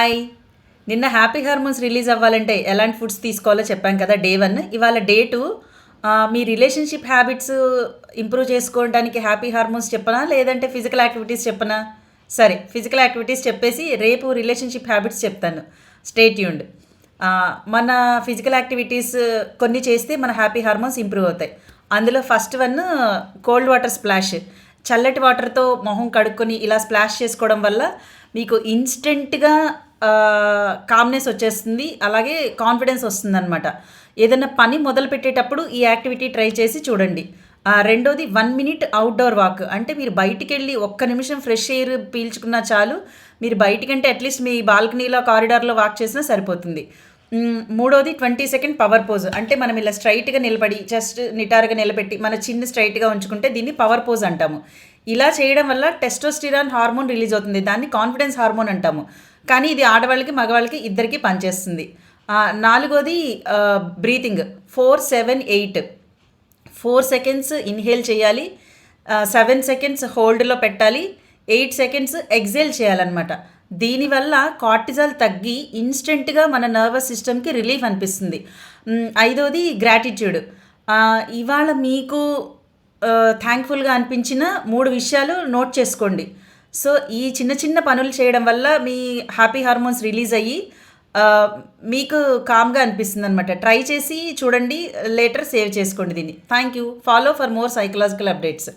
Hi నిన్న happy hormones release అవ్వాలంటే ఎలాంటి ఫుడ్స్ తీసుకోవాలో చెప్పాం కదా డే వన్ ఇవాళ డే టూ మీ రిలేషన్షిప్ హ్యాబిట్స్ ఇంప్రూవ్ చేసుకోవడానికి హ్యాపీ హార్మోన్స్ చెప్పనా లేదంటే ఫిజికల్ యాక్టివిటీస్ చెప్పనా? సరే ఫిజికల్ యాక్టివిటీస్ చెప్పేసి రేపు రిలేషన్షిప్ హ్యాబిట్స్ చెప్తాను. స్టేట్ యూండ్ మన ఫిజికల్ యాక్టివిటీస్ కొన్ని చేస్తే మన హ్యాపీ హార్మోన్స్ ఇంప్రూవ్ అవుతాయి. అందులో first one cold water splash చల్లటి వాటర్తో మొహం కడుక్కొని ఇలా స్ప్లాష్ చేసుకోవడం వల్ల మీకు ఇన్స్టెంట్గా కామ్నెస్ వచ్చేస్తుంది అలాగే కాన్ఫిడెన్స్ వస్తుంది అనమాట ఏదైనా పని మొదలు పెట్టేటప్పుడు ఈ యాక్టివిటీ ట్రై చేసి చూడండి. రెండోది వన్ మినిట్ అవుట్డోర్ వాక్. అంటే మీరు బయటికి వెళ్ళి ఒక్క నిమిషం ఫ్రెష్ ఎయిర్ పీల్చుకున్నా చాలు మీరు బయటికంటే అట్లీస్ట్ మీ బాల్కనీలో కారిడార్లో వాక్ చేసినా సరిపోతుంది. మూడోది ట్వంటీ సెకండ్ పవర్ పోజ్. అంటే మనం ఇలా స్ట్రైట్గా నిలబడి జస్ట్ నిటారుగా నిలబెట్టి మన చిన్న స్ట్రైట్గా ఉంచుకుంటే దీన్ని పవర్ పోజ్ అంటాము. ఇలా చేయడం వల్ల టెస్టోస్టిరాన్ హార్మోన్ రిలీజ్ అవుతుంది. దాన్ని కాన్ఫిడెన్స్ హార్మోన్ అంటాము. కానీ ఇది ఆడవాళ్ళకి మగవాళ్ళకి ఇద్దరికీ పనిచేస్తుంది. నాలుగోది breathing. Four seven eight. Four seconds inhale చేయాలి. సెవెన్ సెకండ్స్ హోల్డ్లో పెట్టాలి. ఎయిట్ సెకండ్స్ ఎగ్జేల్ చేయాలన్నమాట. దీనివల్ల కార్టిజాల్ తగ్గి ఇన్స్టెంట్గా మన నర్వస్ సిస్టమ్కి రిలీఫ్ అనిపిస్తుంది. ఐదోది గ్రాటిట్యూడ్. ఇవాళ మీకు థ్యాంక్ఫుల్గా అనిపించిన మూడు విషయాలు నోట్ చేసుకోండి. సో ఈ చిన్న చిన్న పనులు చేయడం వల్ల మీ హ్యాపీ హార్మోన్స్ రిలీజ్ అయ్యి మీకు కామ్గా అనిపిస్తుంది అనమాట ట్రై చేసి చూడండి లేటర్ సేవ్ చేసుకోండి దీన్ని. Thank you follow for more psychological updates.